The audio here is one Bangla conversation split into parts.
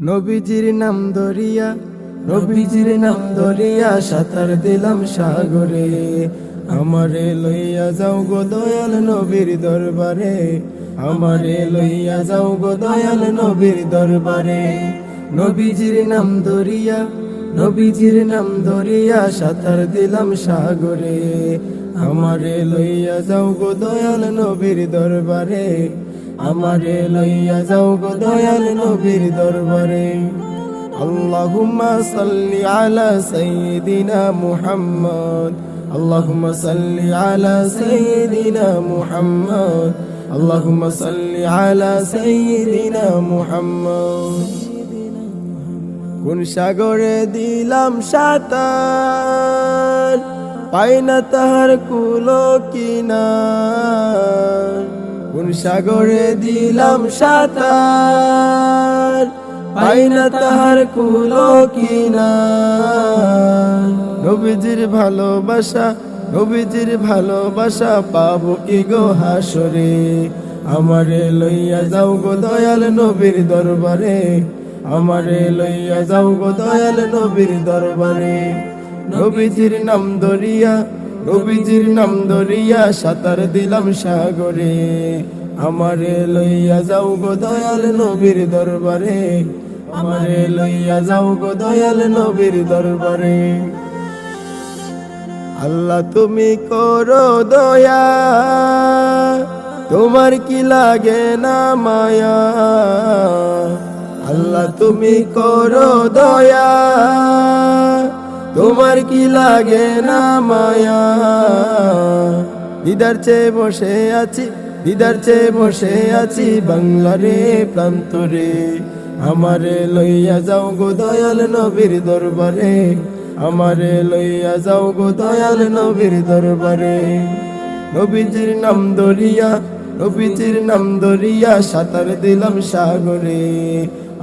নবীজির নাম ধরিয়া নবীজির নাম ধরিয়া সাঁতার দিলাম সাগরে। আমারে লইয়া যাও গো দয়াল নবীর দরবারে, আমারে লইয়া যাও গো দয়াল নবীর দরবারে। নবীজির নাম ধরিয়া নবীজির নাম ধরিয়া সাঁতার দিলাম সাগরে। আমারে লইয়া যাও গো দয়াল নবীর দরবারে আমারে লইয়া যাও গো দয়াল নবীর দরবারে। আল্লাহুম্মা সাল্লি আলা সাইয়্যিদিনা মুহাম্মদ। আল্লাহুম্মা সাল্লি আলা সাইয়্যিদিনা মুহাম্মদ। আল্লাহুম্মা সাল্লি আলা সাইয়্যিদিনা মুহাম্মদ। কোন সাগরে দিলাম সাঁতার, পাই না তাহার কুলো কিনার। কোন সাগরে দিলাম সাঁতার? পাই না তাহার কুলো কিনার। নবীজির ভালোবাসা নবীজির ভালোবাসা পাবো কি গো হাসরে? আমারে লইয়া যাও গো দয়াল নবীর দরবারে। আমারে লইয়া যাও গো দয়াল নবীর দরবারে। নবীজির নাম ধরিয়া নবীজির নাম ধরিয়া সাঁতার দিলাম সাগরে। আমারে লইয়া যাও গো দয়াল নবীর দরবারে। আমারে লইয়া যাও গো দয়াল নবীর দরবারে। আল্লাহ তুমি করো দয়া, তোমার কি লাগে না মায়া? আল্লাহ তুমি করো দয়া। তোমার কি লাগে না মায়া? দিদার চেয়ে বসে আছি, দিদার চেয়ে বসে আছি বাংলারে, প্রান্তরে। আমারে লইয়া যাও গো দয়াল নবীর দরবারে। আমারে লইয়া যাও গো দয়াল নবীর দরবারে। নবীজির নাম দরিয়া নবীজির নাম দরিয়া সাঁতার দিলাম সাগরে।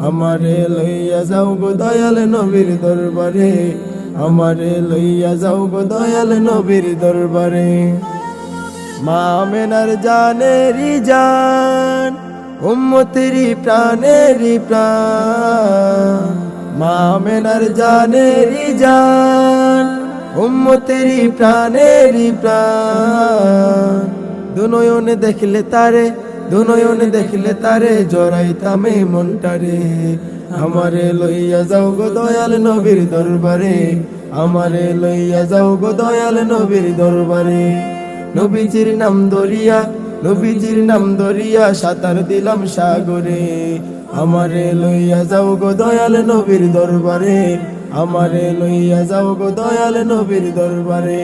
আমারে লইয়া যাও গো দয়াল নবীর দরবারে। আমারে লইয়া যাও গো দয়াল নবীর দরবারে। মা মেনার জানেরি জান উম্মতেরি প্রাণেরি প্রাণ। মা মেনার জানেরি জান উম্মতেরি প্রাণেরি প্রাণ। দুনয়নে দেখলে তারে দুনয়নে দেখলে তারে জড়াইতামে মনটারে। আমারে লইয়া যাও গো দয়াল নবীর দরবারে। আমারে লইয়া যাও গো দয়াল নবীর দরবারে। নবীজির নাম ধরিয়া, নবীজির নাম ধরিয়া সাঁতার দিলাম সাগরে। আমারে লইয়া যাও গো দয়াল নবীর দরবারে। আমারে লইয়া যাও গো দয়াল নবীর দরবারে।